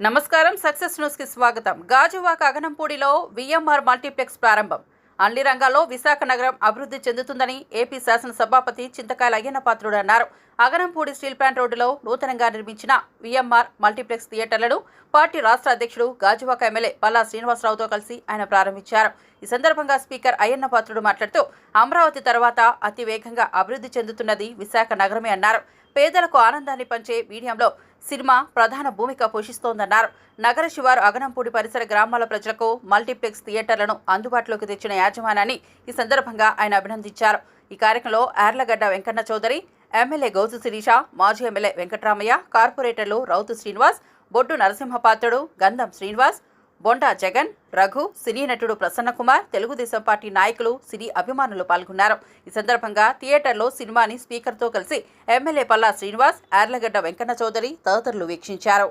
నమస్కారం సక్సెస్ న్యూస్కి స్వాగతం. గాజువాక అగనంపూడిలో విఎంఆర్ మల్టీప్లెక్స్ ప్రారంభం. అన్ని రంగాల్లో విశాఖ నగరం అభివృద్ధి చెందుతుందని ఏపీ శాసన సభాపతి చింతకాయల అయ్యన్న పాత్రుడు అన్నారు. అగరంపూడి స్టీల్ ప్లాంట్ రోడ్డులో నూతనంగా నిర్మించిన విఎంఆర్ మల్టీప్లెక్స్ థియేటర్లను పార్టీ రాష్ట్ర అధ్యక్షుడు గాజువాక ఎమ్మెల్యే పల్లా శ్రీనివాసరావుతో కలిసి ఆయన ప్రారంభించారు. ఈ సందర్భంగా స్పీకర్ అయ్యన్నపాత్రుడు మాట్లాడుతూ అమరావతి తర్వాత అతి వేగంగా అభివృద్ధి చెందుతున్నది విశాఖ నగరమే అన్నారు. పేదలకు ఆనందాన్ని పంచే మీడియంలో సినిమా ప్రధాన భూమిక పోషిస్తోందన్నారు. నగర శివారు అగనంపూడి పరిసర గ్రామాల ప్రజలకు మల్టీప్లెక్స్ థియేటర్లను అందుబాటులోకి తెచ్చిన యాజమాన్యాన్ని ఈ సందర్భంగా ఆయన అభినందించారు. ఈ కార్యక్రమంలో యార్లగడ్డ వెంకన్న చౌదరి ఎమ్మెల్యే గౌతు శిరీష మాజీ ఎమ్మెల్యే వెంకట్రామయ్య కార్పొరేటర్లు రౌతు శ్రీనివాస్ బొడ్డు నరసింహపాత్రుడు గంధం శ్రీనివాస్ బొండా జగన్ రఘు సినీ నటుడు ప్రసన్నకుమార్ తెలుగుదేశం పార్టీ నాయకులు సినీ అభిమానులు పాల్గొన్నారు. ఈ సందర్భంగా థియేటర్లో సినిమాని స్పీకర్తో కలిసి ఎమ్మెల్యే పల్లా శ్రీనివాస్ యార్లగడ్డ వెంకన్న చౌదరి తదితరులు వీక్షించారు.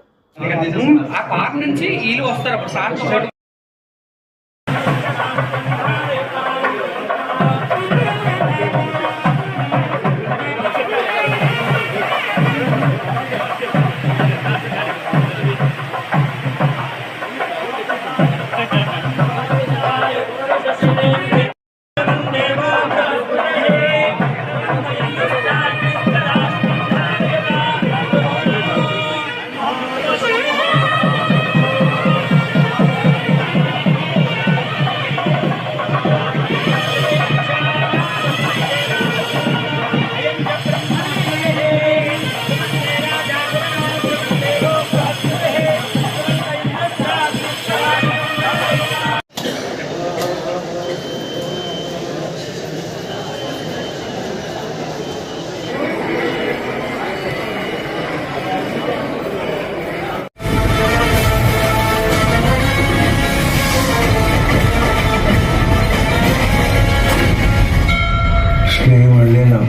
ఆ నుంచి వీళ్ళు వస్తారు అప్పుడు పాటు శ్రీవల్లి నా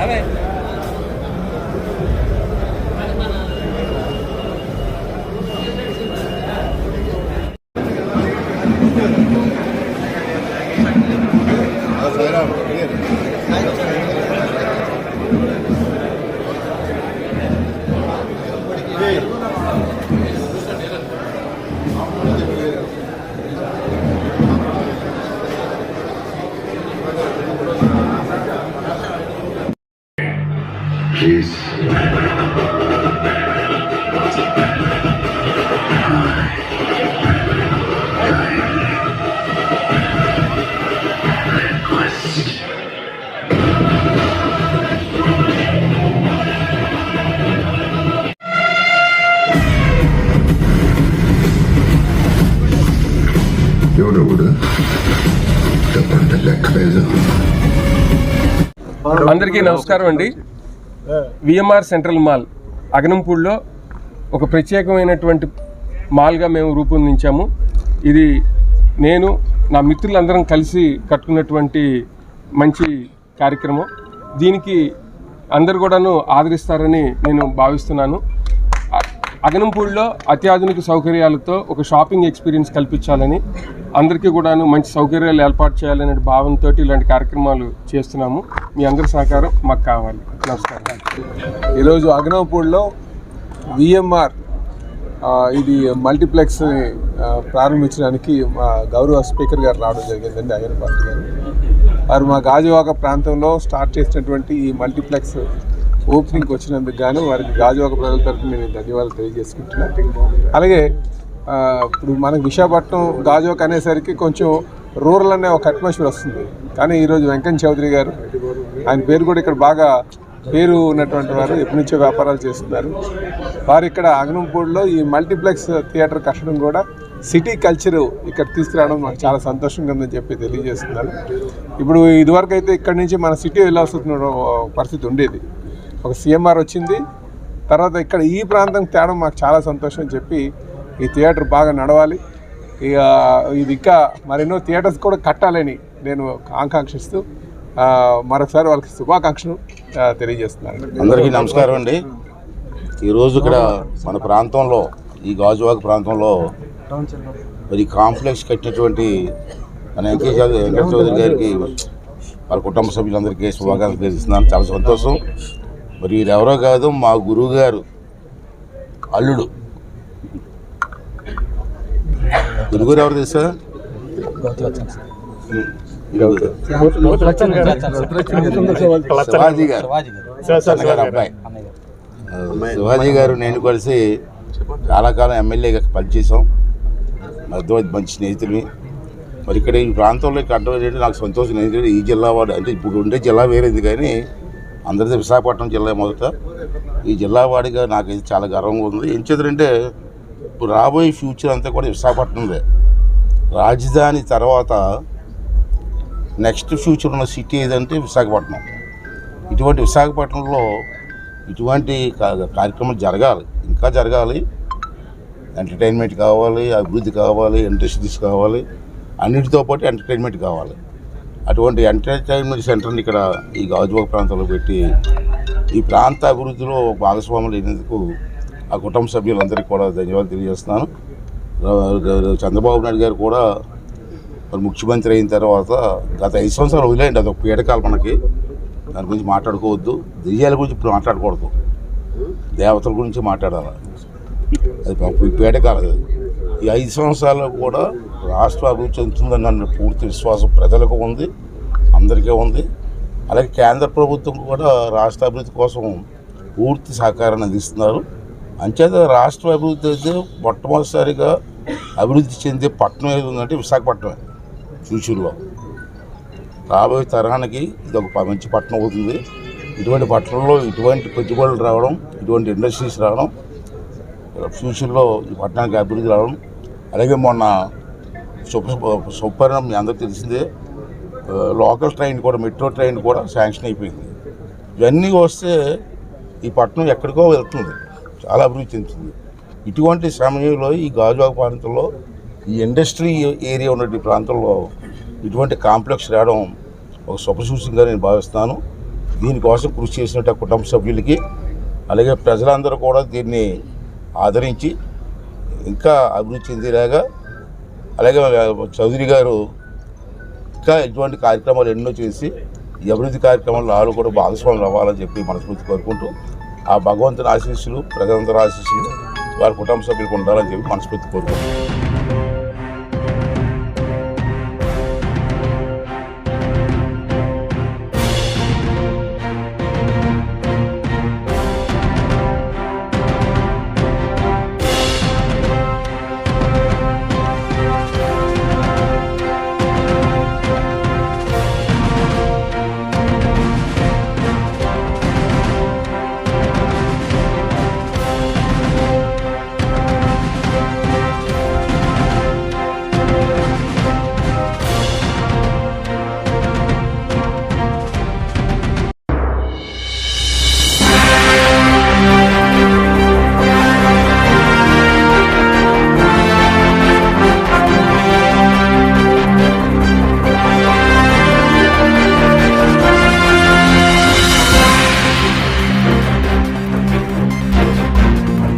ఉంది Please. డబ్బంటే అందరికీ నమస్కారం అండి. విఎంఆర్ సెంట్రల్ మాల్ అగనంపూడిలో ఒక ప్రత్యేకమైనటువంటి మాల్గా మేము రూపొందించాము. ఇది నేను నా మిత్రులందరం కలిసి కట్టుకున్నటువంటి మంచి కార్యక్రమం. దీనికి అందరు కూడాను ఆదరిస్తారని నేను భావిస్తున్నాను. అగనంపూడిలో అత్యాధునిక సౌకర్యాలతో ఒక షాపింగ్ ఎక్స్పీరియన్స్ కల్పించాలని అందరికీ కూడాను మంచి సౌకర్యాలు ఏర్పాటు చేయాలనే భావంతో ఇలాంటి కార్యక్రమాలు చేస్తున్నాము. మీ అందరి సహకారం మాకు కావాలి. నమస్కారం. ఈరోజు అగ్నవపూడిలో విఎంఆర్ ఇది మల్టీప్లెక్స్ ప్రారంభించడానికి మా గౌరవ స్పీకర్ గారు రావడం జరిగిందండి అయ్యన్ పార్టీ గారు. వారు మా గాజువాక ప్రాంతంలో స్టార్ట్ చేసినటువంటి ఈ మల్టీప్లెక్స్ ఓపెనింగ్కి వచ్చినందుకు గాను వారికి గాజువాక ప్రజల తరఫున నేను ధన్యవాదాలు తెలియజేసుకుంటున్నాను. అలాగే ఇప్పుడు మనకు విశాఖపట్నం గాజోక్ అనేసరికి కొంచెం రూరల్ అనే ఒక అట్మాస్ఫియర్ వస్తుంది. కానీ ఈరోజు వెంకయ్య చౌదరి గారు ఆయన పేరు కూడా ఇక్కడ బాగా పేరు ఉన్నటువంటి వారు ఎప్పటి నుంచో వ్యాపారాలు చేస్తున్నారు. వారు ఇక్కడ అగనంపూడిలో ఈ మల్టీప్లెక్స్ థియేటర్ కట్టడం కూడా సిటీ కల్చర్ ఇక్కడ తీసుకురావడం మాకు చాలా సంతోషంగా ఉందని చెప్పి తెలియజేస్తున్నారు. ఇప్పుడు ఇదివరకు అయితే ఇక్కడ నుంచి మన సిటీ వెళ్ళాల్సిన పరిస్థితి ఉండేది. ఒక సీఎంఆర్ వచ్చింది తర్వాత ఇక్కడ ఈ ప్రాంతం తేడం మాకు చాలా సంతోషం చెప్పి ఈ థియేటర్ బాగా నడవాలి. ఇక ఇది ఇంకా మరెన్నో థియేటర్స్ కూడా కట్టాలని నేను ఆకాంక్షిస్తూ మరొకసారి వాళ్ళకి శుభాకాంక్షలు తెలియజేస్తున్నాను. అందరికీ నమస్కారం అండి. ఈరోజు ఇక్కడ మన ప్రాంతంలో ఈ గాజువాక ప్రాంతంలో మరి కాంప్లెక్స్ కట్టినటువంటి మన వెంకయ్య వెంకట చౌదరి గారికి వాళ్ళ కుటుంబ సభ్యులందరికీ శుభాకాంక్షలు తెలియజేస్తున్నాను. చాలా సంతోషం. మరి వీరెవరో ఎవరో కాదు మా గురువు గారు అల్లుడు. గురుగారు ఎవరు తెలుసా శివాజీ గారు అబ్బాయి శివాజీ గారు నేను కలిసి చాలా కాలం ఎమ్మెల్యేగా పనిచేసాం మధ్య మంచి స్నేహితుడిని మరి ఇక్కడ ఈ ప్రాంతంలో ఇక్కడ అడ్డం ఏంటంటే నాకు సంతోషం ఎందుకంటే ఈ జిల్లా వాడు అంటే ఇప్పుడు ఉండే జిల్లా వేరేది కానీ అందరిది విశాఖపట్నం జిల్లా మొదట ఈ జిల్లా వాడిగా నాకు చాలా గర్వంగా ఉంది ఏం చేద్దరంటే రాబోయే ఫ్యూచర్ అంతా కూడా విశాఖపట్నందే రాజధాని తర్వాత నెక్స్ట్ ఫ్యూచర్ ఉన్న సిటీ ఏదంటే విశాఖపట్నం. ఇటువంటి విశాఖపట్నంలో ఇటువంటి కార్యక్రమాలు జరగాలి. ఇంకా జరగాలి. ఎంటర్టైన్మెంట్ కావాలి అభివృద్ధి కావాలి ఇండస్ట్రీస్ కావాలి అన్నిటితో పాటు ఎంటర్టైన్మెంట్ కావాలి. అటువంటి ఎంటర్టైన్మెంట్ సెంటర్ని ఇక్కడ ఈ గాజువాక ప్రాంతంలో పెట్టి ఈ ప్రాంత అభివృద్ధిలో భాగస్వాములు అయినందుకు ఆ కుటుంబ సభ్యులందరికీ కూడా ధన్యవాదాలు తెలియజేస్తున్నాను. చంద్రబాబు నాయుడు గారు కూడా మరి ముఖ్యమంత్రి అయిన తర్వాత గత ఐదు సంవత్సరాలు వదిలేయండి అదొక పీడకాలు మనకి. దాని గురించి మాట్లాడుకోవద్దు. దెయ్యాల గురించి ఇప్పుడు మాట్లాడకూడదు. దేవతల గురించి మాట్లాడాలి. అది పాపం అది ఈ ఐదు సంవత్సరాలు కూడా రాష్ట్ర అభివృద్ధి చెందుతుందని నన్ను పూర్తి విశ్వాసం ప్రజలకు ఉంది అందరికీ ఉంది. అలాగే కేంద్ర ప్రభుత్వం కూడా రాష్ట్ర అభివృద్ధి కోసం పూర్తి సహకారాన్ని అందిస్తున్నారు. అంచేత రాష్ట్ర అభివృద్ధి అయితే మొట్టమొదటిసారిగా అభివృద్ధి చెందే పట్టణం ఏది ఉందంటే విశాఖపట్నమే ఫ్యూచర్లో రాబోయే తరానికి ఇది ఒక మంచి పట్టణం అవుతుంది. ఇటువంటి పట్టణంలో ఇటువంటి పెట్టుబడులు రావడం ఇటువంటి ఇండస్ట్రీస్ రావడం ఫ్యూచర్లో ఈ పట్టణానికి అభివృద్ధి రావడం. అలాగే మొన్న సుపరిణం మీ అందరికీ తెలిసిందే లోకల్ ట్రైన్ కూడా మెట్రో ట్రైన్ కూడా శాంక్షన్ అయిపోయింది. ఇవన్నీ వస్తే ఈ పట్టణం ఎక్కడికో వెళ్తుంది. చాలా అభివృద్ధి చెందుతుంది. ఇటువంటి సమయంలో ఈ గాజువాక ప్రాంతంలో ఈ ఇండస్ట్రీ ఏరియా ఉన్నటువంటి ప్రాంతంలో ఇటువంటి కాంప్లెక్స్ రావడం ఒక శుభసూచనగా నేను భావిస్తాను. దీనికోసం కృషి చేసినట్టు కుటుంబ సభ్యులకి అలాగే ప్రజలందరూ కూడా దీన్ని ఆదరించి ఇంకా అభివృద్ధి చెందేలాగా అలాగే చౌదరి గారు ఇంకా ఇటువంటి కార్యక్రమాలు ఎన్నో చేసి ఈ అభివృద్ధి కార్యక్రమాల్లో వాళ్ళు కూడా భాగస్వాములు అవ్వాలని చెప్పి మనస్ఫూర్తి కోరుకుంటూ ఆ భగవంతుని ఆశీస్సులు ప్రజలందరూ ఆశీస్సులు వారి కుటుంబ సభ్యులకు ఉండాలని చెప్పి మనస్ఫూర్తి కోరుకుంటున్నాను